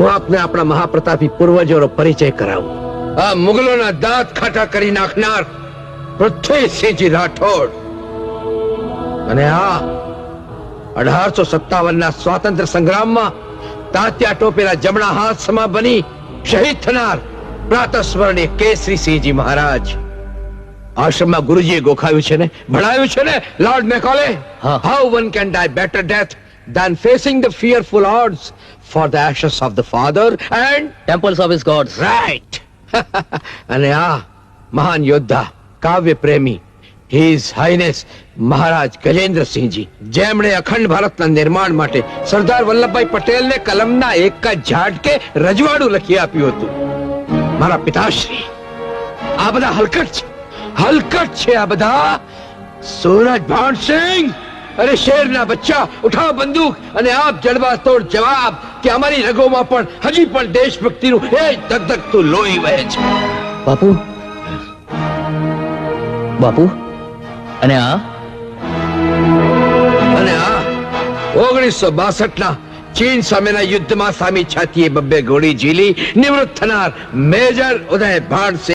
હું આપને આપણા મહાપ્રતાપી પૂર્વજોનો પરિચય કરાવું. આ મુગલોના દાંત ખાટા કરી નાખનાર પૃથ્વીસિંહજી રાઠોડ. અને આ અઢારસો સત્તાવન ના સંગ્રામમાં તાત્યા ટોપેલા જમણા હાથ સમા બની શહીદ થનાર પ્રાતસ્મરણીય કેસરીસિંહજી મહારાજ. આશ્રમમાં ગુરુજીએ ગોખાવ્યું છે ને? ભણાવ્યું છે ને lord Macaulay. How one can die better death than facing the fearful odds for the ashes of the father and temples of his gods. right. અને આ મહાન યોદ્ધા કાવ્ય પ્રેમી હિઝ હાઈનેસ મહારાજ ગજેન્દ્રસિંહજી જેમણે અખંડ ભારતના નિર્માણ માટે સરદાર વલ્લભભાઈ પટેલને કલમના એક જ ઝાટકે રજવાડું લખી આપ્યું હતું. મારા પિતાશ્રી આ બધા હલકટ છે. હલકટ છે આ બધા. સૂરજ ભાણસિંહ અરે શેરના બચ્ચા ઉઠાવ બંદૂક અને આપ જડબાતોડ જવાબ કે અમારી રગોમાં પણ હજી પણ દેશભક્તિનું એ ધગધગતું લોહી વહે છે. બાપુ? બાપુ? અને આ? અને આ? ઓગણીસો બાસઠ ના ચીન સામેના યુદ્ધમાં સામી છાતીએ બબ્બે ગોળી ઝીલી નિવૃત્ત થનાર મેજર ઉદય ભાણસિંહ